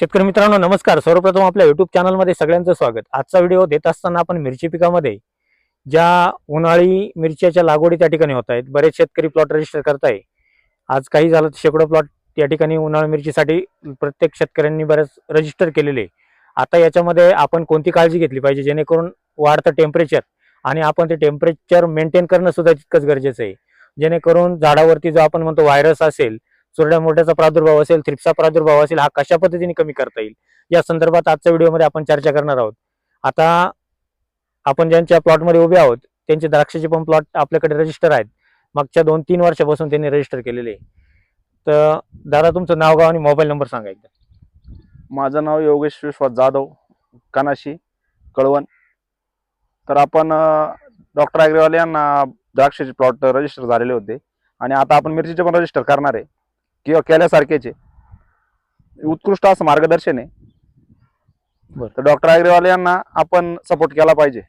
शेतकरी मित्रांनो नमस्कार. सर्वप्रथम आपल्या युट्यूब चॅनलमध्ये सगळ्यांचं स्वागत. आजचा व्हिडिओ देत असताना आपण मिरची पिकामध्ये ज्या उन्हाळी मिरच्याच्या लागवडी त्या ठिकाणी होत आहेत बरेच शेतकरी प्लॉट रजिस्टर करताय. आज काही झालं तर शेकडो प्लॉट या ठिकाणी उन्हाळी मिरचीसाठी प्रत्येक शेतकऱ्यांनी बरेच रजिस्टर केलेले. आहे. आता याच्यामध्ये आपण कोणती काळजी घेतली पाहिजे? जेणेकरून वाढतं टेम्परेचर आणि आपण ते टेम्परेचर मेंटेन करणं सुद्धा तितकंच गरजेचं आहे. जेणेकरून झाडावरती जो आपण म्हणतो व्हायरस असेल चुरड्या मोठ्याचा प्रादुर्भाव असेल थ्रिप्सचा प्रादुर्भाव असेल हा कशा पद्धतीने कमी करता येईल? या संदर्भात आजच्या व्हिडिओमध्ये आपण चर्चा करणार आहोत. आता आपण ज्यांच्या प्लॉटमध्ये उभे आहोत त्यांचे द्राक्षाचे पण प्लॉट आपल्याकडे रजिस्टर आहेत. मागच्या दोन तीन वर्षापासून त्यांनी रजिस्टर केलेले आहे. तर दादा तुमचं नाव गाव आणि मोबाईल नंबर सांगा एकदा. माझं नाव योगेश विश्वास जाधव कानाशी कळवण. तर आपण डॉक्टर अग्रवाल यांना द्राक्षाचे प्लॉट रजिस्टर झालेले होते. आणि आता आपण मिरचीचे पण रजिस्टर करणार आहे. किंवा केल्यासारखेचे उत्कृष्ट असं मार्गदर्शन आहे. बरं. तर डॉक्टर अग्रवाल यांना आपण सपोर्ट केला पाहिजे.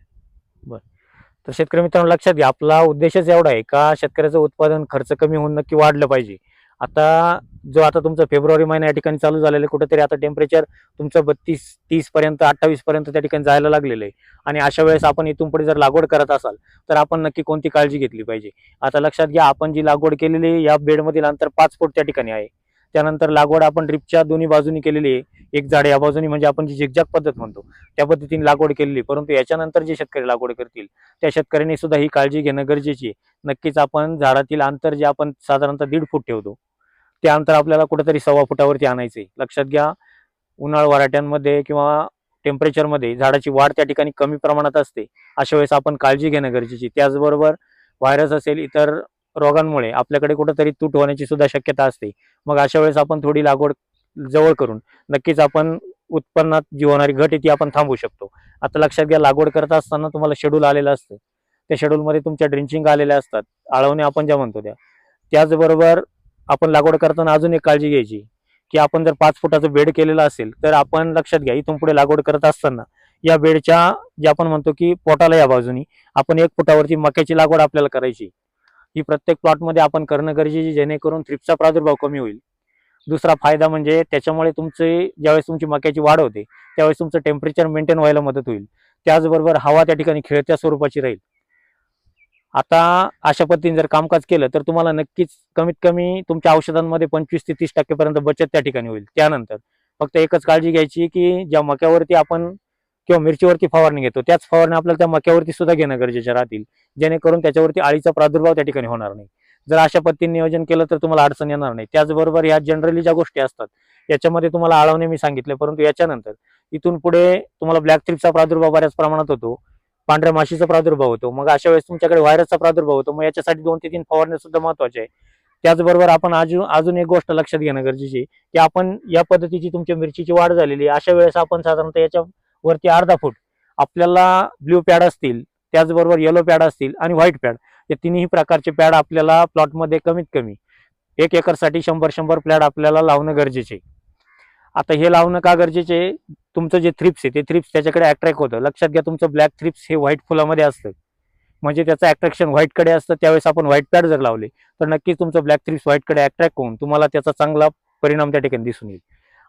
तर शेतकरी मित्रांनो लक्षात घ्या आपला उद्देशच एवढा आहे का शेतकऱ्याचं उत्पादन खर्च कमी होऊन नक्की वाढलं पाहिजे. आता जो आता तुमचं फेब्रुवारी महिना या ठिकाणी चालू झालेलं आहे कुठेतरी आता टेम्परेचर तुमचं बत्तीस तीस पर्यंत अठ्ठावीस पर्यंत त्या ठिकाणी जायला लागलेलं आहे. आणि अशा वेळेस आपण इथून पुढे जर लागवड करत असाल तर आपण नक्की कोणती काळजी घेतली पाहिजे? आता लक्षात घ्या आपण जी लागवड केलेली आहे, या बेडमधील अंतर पाच फूट त्या ठिकाणी आहे. त्यानंतर लागवड आपण ड्रिपच्या दोन्ही बाजूनी केलेली आहे. एक झाड या बाजूनी म्हणजे आपण जी झिकझॅक पद्धत म्हणतो त्या पद्धतीने लागवड केलेली परंतु याच्यानंतर जे शेतकरी लागवड करतील त्या शेतकऱ्यांनी सुद्धा ही काळजी घेणं गरजेची आहे. नक्कीच आपण झाडातील अंतर जे आपण साधारणतः दीड फूट ठेवतो ते अंतर आपल्याला कुठेतरी सव्वा फुटावरती आणायचे लक्षात घ्या उन्हाळ वराट्यांमध्ये किंवा टेम्परेचरमध्ये झाडाची वाढ त्या ठिकाणी कमी प्रमाणात असते. अशा वेळेस आपण काळजी घेणं गरजेची. त्याचबरोबर व्हायरस असेल इतर रोगांमुळे आपल्याकडे कुठेतरी तूट होण्याची सुद्धा शक्यता असते. मग अशा वेळेस आपण थोडी लागवड जवळ करून नक्कीच आपण उत्पन्नात जी होणारी घट ती आपण थांबवू शकतो. आता लक्षात घ्या लागवड करत असताना तुम्हाला शेड्यूल आलेलं असतं. त्या शेड्यूलमध्ये तुमच्या ड्रिंचिंग आलेल्या असतात. आळवणे आपण ज्या म्हणतो त्या. त्याचबरोबर आपण लागवड करताना अजून एक काळजी घ्यायची. की आपण जर पाच फुटाचं बेड केलेलं असेल तर आपण लक्षात घ्या इथून पुढे लागवड करत असताना या बेडच्या जे आपण म्हणतो की पोटाला या बाजूनी आपण एक फुटावरती मक्याची लागवड आपल्याला करायची. ही प्रत्येक प्लॉटमध्ये आपण करणं गरजेची जेणेकरून थ्रिप्सचा प्रादुर्भाव कमी होईल. दुसरा फायदा म्हणजे त्याच्यामुळे तुमचे ज्यावेळेस तुमची मक्याची वाढ होते त्यावेळेस तुमचं टेम्परेचर मेंटेन व्हायला मदत होईल. त्याचबरोबर हवा त्या ठिकाणी खेळत्या स्वरूपाची राहील. आता अशा पद्धतीने जर कामकाज केलं तर तुम्हाला नक्कीच कमीत कमी तुमच्या औषधांमध्ये पंचवीस ते तीस टक्केपर्यंत बचत त्या ठिकाणी होईल. त्यानंतर फक्त एकच काळजी घ्यायची की ज्या मक्यावरती आपण किंवा मिरचीवरती फवारणी घेतो त्याच फवारणी आपल्याला त्या मक्यावरती सुद्धा घेणं गरजेचे राहतील. जेणेकरून त्याच्यावरती आळीचा प्रादुर्भाव त्या ठिकाणी होणार नाही. जर अशा पद्धतीने नियोजन केलं तर तुम्हाला अडचण येणार नाही. त्याचबरोबर या जनरली ज्या गोष्टी असतात याच्यामध्ये तुम्हाला आळवणे मी सांगितले परंतु याच्यानंतर इथून पुढे तुम्हाला ब्लॅक थ्रिपचा प्रादुर्भाव बऱ्याच प्रमाणात होतो. पांढऱ्या माशीचा प्रादुर्भाव होतो. मग अशा वेळेस तुमच्याकडे व्हायरसचा प्रादुर्भाव होतो. मग याच्यासाठी दोन ते तीन फवारण्या सुद्धा महत्त्वाचे आहे त्याचबरोबर आपण अजून अजून एक गोष्ट लक्षात घेणं गरजेची आहे की आपण या पद्धतीची तुमच्या मिरचीची वाढ झालेली आहे. अशा वेळेस आपण साधारणतः याच्यावरती अर्धा फूट आपल्याला ब्ल्यू पॅड असतील त्याचबरोबर येलो पॅड असतील आणि व्हाईट पॅड या तिन्ही प्रकारचे पॅड आपल्याला प्लॉटमध्ये कमीत कमी एक एकरसाठी शंभर शंभर प्लॅड आपल्याला लावणं गरजेचे आहे. आता हे लावणं का गरजेचे आहे? तुमचं जे थ्रिप्स आहे ते थ्रिप्स त्याच्याकडे अट्रॅक्ट होतं. लक्षात घ्या तुमचं ब्लॅक थ्रिप्स हे व्हाईट फुलामध्ये असतं. म्हणजे त्याचं अट्रॅक्शन व्हाईटकडे असतं त्यावेळेस आपण व्हाईट पॅड जर लावले तर नक्कीच तुमचं ब्लॅक थ्रिप्स व्हाईटकडे अट्रॅक्ट होऊन तुम्हाला त्याचा चांगला परिणाम त्या ठिकाणी दिसून येईल.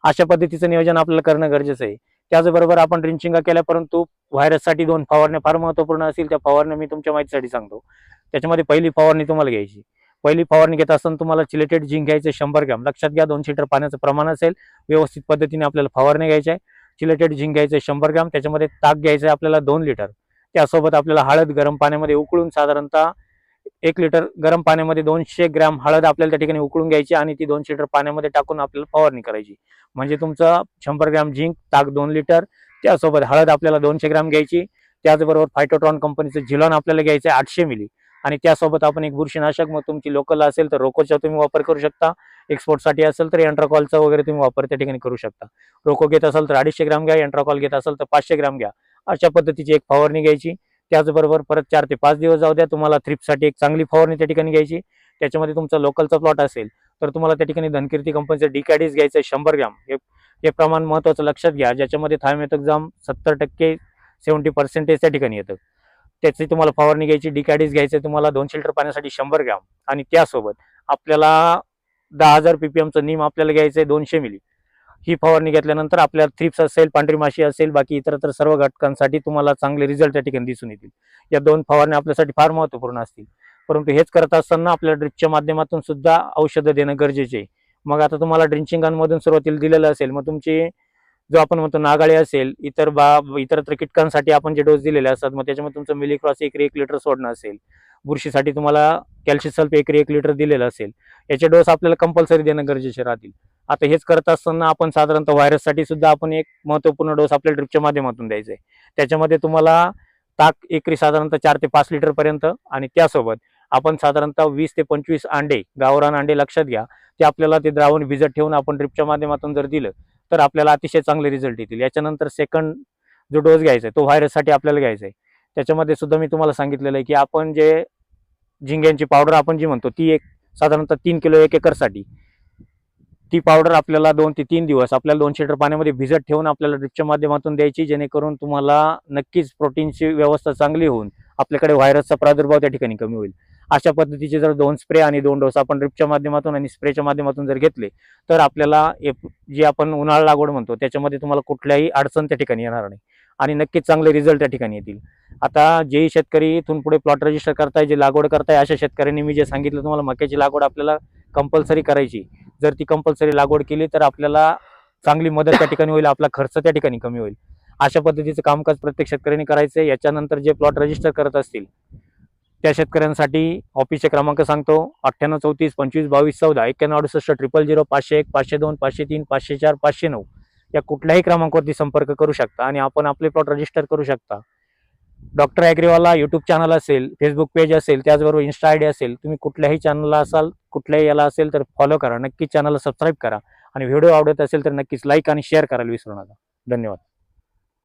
अशा पद्धतीचं नियोजन आपल्याला करणं गरजेचं आहे. त्याचबरोबर आपण ड्रिंचिंगा केल्या परंतु व्हायरससाठी दोन फवारण्या फार महत्त्वपूर्ण असतील त्या फवारण्या मी तुमच्या माहितीसाठी सांगतो. त्याच्यामध्ये पहिली फवारणी तुम्हाला घ्यायची. पहिली फवारणी घेत असताना तुम्हाला चिलेटेड झिंक घ्यायचं शंभर ग्रॅम. लक्षात घ्या दोन लिटर पाण्याचं प्रमाण असेल व्यवस्थित पद्धतीने आपल्याला फवारणी घ्यायची आहे. चिलेटेड झिंक घ्यायचं शंभर ग्रॅम. त्याच्यामध्ये ताक घ्यायचं आहे आपल्याला दोन लिटर. त्यासोबत आपल्याला हळद गरम पाण्यामध्ये उकळून साधारणतः एक लिटर गरम पाण्यामध्ये दोनशे ग्रॅम हळद आपल्याला त्या ठिकाणी उकळून घ्यायची आणि ती दोनशे लिटर पाण्यामध्ये टाकून आपल्याला फवारणी करायची. म्हणजे तुमचं शंभर ग्रॅम झिंक ताक दोन लिटर. त्यासोबत हळद आपल्याला दोनशे ग्रॅम घ्यायची. त्याचबरोबर फायटोट्रॉन कंपनीचं झिलॉन आपल्याला घ्यायचं आहे आठशे मिली. आणि त्यासोबत आपण एक बुरशीनाशक मग तुमची लोकल असेल तर रोकोचा तुम्ही वापर करू शकता. एक्सपोर्टसाठी असेल तर एन्ट्राकॉलचा वगैरे तुम्ही वापर त्या ठिकाणी करू शकता. रोको घेत असाल तर अडीचशे ग्राम घ्या एन्ट्राकॉल घेत असाल तर पाचशे ग्राम घ्या. अशा पद्धतीची एक फवारणी घ्यायची. त्याचबरोबर परत चार ते पाच दिवस जाऊ द्या तुम्हाला थ्रिपसाठी एक चांगली फवारणी त्या ठिकाणी घ्यायची. त्याच्यामध्ये तुमचा लोकलचा प्लॉट असेल तर तुम्हाला त्या ठिकाणी धनकीर्ती कंपनीचं डिकॅडीज घ्यायचं आहे शंभर ग्राम. हे हे प्रमाण महत्त्वाचं लक्षात घ्या ज्याच्यामध्ये थायमेथोक्झाम सत्तर टक्के सेवन्टी पर्सेंटेज त्या ठिकाणी येतं. त्याची तुम्हाला फवारणी घ्यायची डिकॅडीज घ्यायचं आहे तुम्हाला दोनशे लिटर पाण्यासाठी शंभर ग्रॅम. आणि त्यासोबत आपल्याला दहा हजार पीपीएमचं नीम आपल्याला घ्यायचं आहे दोनशे मिली. ही फवारणी घेतल्यानंतर आपल्याला थ्रिप्स असेल पांढरी माशी असेल बाकी इतर सर्व घटकांसाठी तुम्हाला चांगले रिझल्ट त्या ठिकाणी दिसून येतील. या दोन फवारण्या आपल्यासाठी फार महत्त्वपूर्ण असतील. परंतु हेच करत असताना आपल्या ड्रिपच्या माध्यमातून सुद्धा औषधं देणं गरजेचे आहे. मग आता तुम्हाला ड्रिंचिंगांमधून सुरुवातीला दिलेलं असेल मग तुमची जो आपण म्हणतो नागाळे असेल इतर बा इतरत्र कीटकांसाठी आपण जे डोस दिलेले असतात मग त्याच्यामध्ये तुमचं मिलीक्रॉस एकरी एक लिटर सोडणं असेल. बुरशीसाठी तुम्हाला कॅल्शियम सल्फ एकरी एक लिटर दिलेलं असेल. याचे डोस आपल्याला कंपल्सरी देणं गरजेचे राहतील. आता हेच करत असताना आपण साधारणतः व्हायरससाठी सुद्धा आपण एक महत्त्वपूर्ण डोस आपल्या ड्रिपच्या माध्यमातून द्यायचा आहे त्याच्यामध्ये तुम्हाला ताक एकरी साधारणतः चार ते पाच लिटरपर्यंत आणि त्यासोबत आपण साधारणतः वीस ते पंचवीस अंडे गावरान अंडे लक्षात घ्या. ते आपल्याला ते द्रावण भिजत ठेवून आपण ड्रिपच्या माध्यमातून जर दिलं तर आपल्याला अतिशय चांगले रिझल्ट येतील. याच्यानंतर सेकंड जो डोस घ्यायचा आहे तो व्हायरससाठी आपल्याला घ्यायचा आहे. त्याच्यामध्ये सुद्धा मी तुम्हाला सांगितलेलं आहे की आपण जे झिंग्यांची पावडर आपण जी म्हणतो ती एक साधारणतः तीन किलो एक एकरसाठी ती पावडर आपल्याला दोन ते तीन दिवस आपल्याला दोनशे लिटर पाण्यामध्ये भिजत ठेवून आपल्याला ड्रिपच्या माध्यमातून द्यायची जेणेकरून तुम्हाला नक्कीच प्रोटीनची व्यवस्था चांगली होऊन आपल्याकडे व्हायरसचा प्रादुर्भाव त्या ठिकाणी कमी होईल. अशा पद्धतीचे जर दोन स्प्रे आणि दोन डोस आपण ड्रिपच्या माध्यमातून आणि स्प्रेच्या माध्यमातून जर घेतले तर आपल्याला एप- जे आपण उन्हाळा लागवड म्हणतो त्याच्यामध्ये तुम्हाला कुठल्याही अडचण त्या ठिकाणी येणार नाही. आणि नक्कीच चांगले रिझल्ट त्या ठिकाणी येतील. आता जेही शेतकरी इथून पुढे प्लॉट रजिस्टर करताय जे लागवड करताय अशा शेतकऱ्यांनी मी जे सांगितलं तुम्हाला मक्याची लागवड आपल्याला कंपल्सरी करायची. जर ती कंपल्सरी लागवड केली तर आपल्याला चांगली मदत त्या ठिकाणी होईल आपला खर्च त्या ठिकाणी कमी होईल. अशा पद्धतीचं कामकाज प्रत्येक शेतकऱ्यांनी करायचं आहे याच्यानंतर जे प्लॉट रजिस्टर करत असतील त्या शेतकऱ्यांसाठी ऑफिसचे क्रमांक सांगतो. अठ्ठ्याण्णव चौतीस पंचवीस बावीस चौदा एक्क्याण्णव अडुसष्ट ट्रिपल झिरो पाचशे एक पाचशे दोन पाचशे तीन पाचशे चार पाचशे नऊ या कुठल्याही क्रमांकावरती संपर्क करू शकता आणि आपण आपले प्लॉट रजिस्टर करू शकता. डॉक्टर ॲग्रीवाला यूट्यूब चॅनल असेल फेसबुक पेज असेल त्याचबरोबर इन्स्टा आय डी असेल तुम्ही कुठल्याही चॅनलला असाल कुठल्याही याला असेल तर फॉलो करा. नक्कीच चॅनलला सबस्क्राईब करा. आणि व्हिडिओ आवडत असेल तर नक्कीच लाईक आणि शेअर करायला विसरू नका. धन्यवाद.